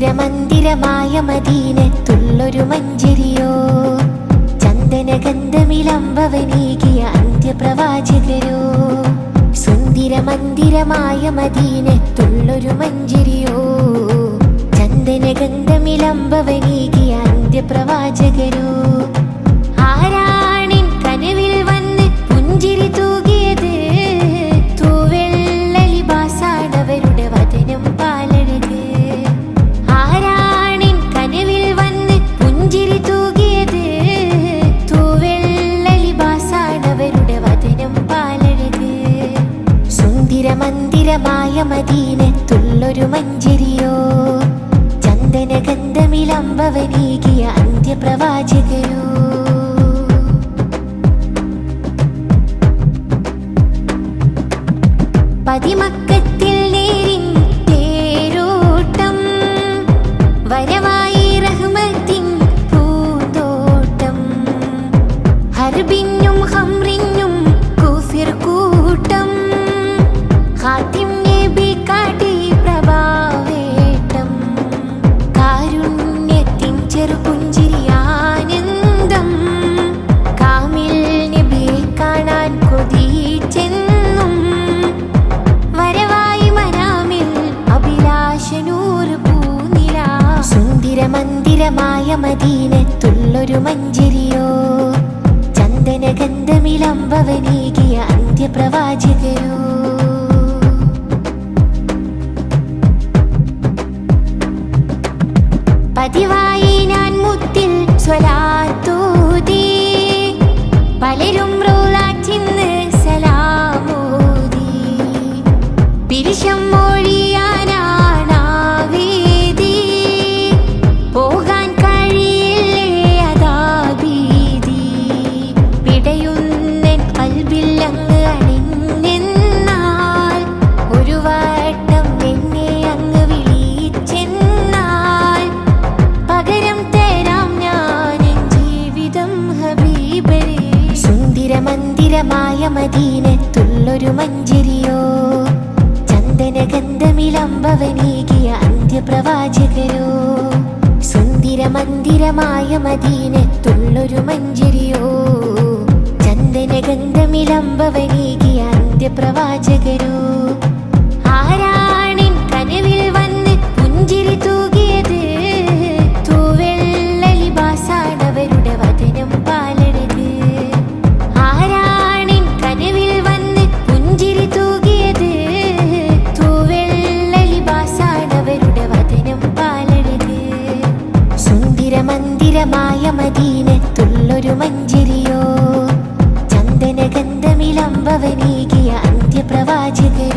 മന്ദിരമന്ദിരമായ മദീനത്തുള്ളൊരു മഞ്ചരിയോ? ചന്ദനഗന്ധമിലംബവനീകിയ അന്ത്യപ്രവാചകരോ? സുന്ദര മന്ദിരമായ മദീനത്തുള്ളൊരു മഞ്ചരിയോ? ചന്ദനഗന്ധമിലംബവനീകിയ അന്ത്യപ്രവാചകരോ? നഗരമായ മദീനത്തുള്ളൊരു മഞ്ചരിയോ? ചന്ദന ഗന്ധമിലംബവനീകിയ അന്ത്യപ്രവാചകയോ? മന്ദിരമായ മദീനത്തുള്ളൊരു മഞ്ചരിയോ? ചന്ദനഗന്ധമിലംബവനീകിയ അന്ത്യപ്രവാചകയോ മന്ദിരമായ മദീനത്തുള്ളൊരു മഞ്ചരിയോ? ചന്ദനഗന്ധമിളംബവനീകിയ അന്ത്യപ്രവാചകരോ? സുന്ദര മന്ദിരമായ മദീനത്തുള്ളൊരു മഞ്ചരിയോ? ചന്ദനഗന്ധമിളംബവനീകിയ അന്ത്യപ്രവാചകരോ? സുന്ദരമായ മദീനത്തുള്ളൊരു മഞ്ചരിയോ? ചന്ദന ഗന്ധമിലംബവനീകിയ അന്ത്യപ്രവാചകൻ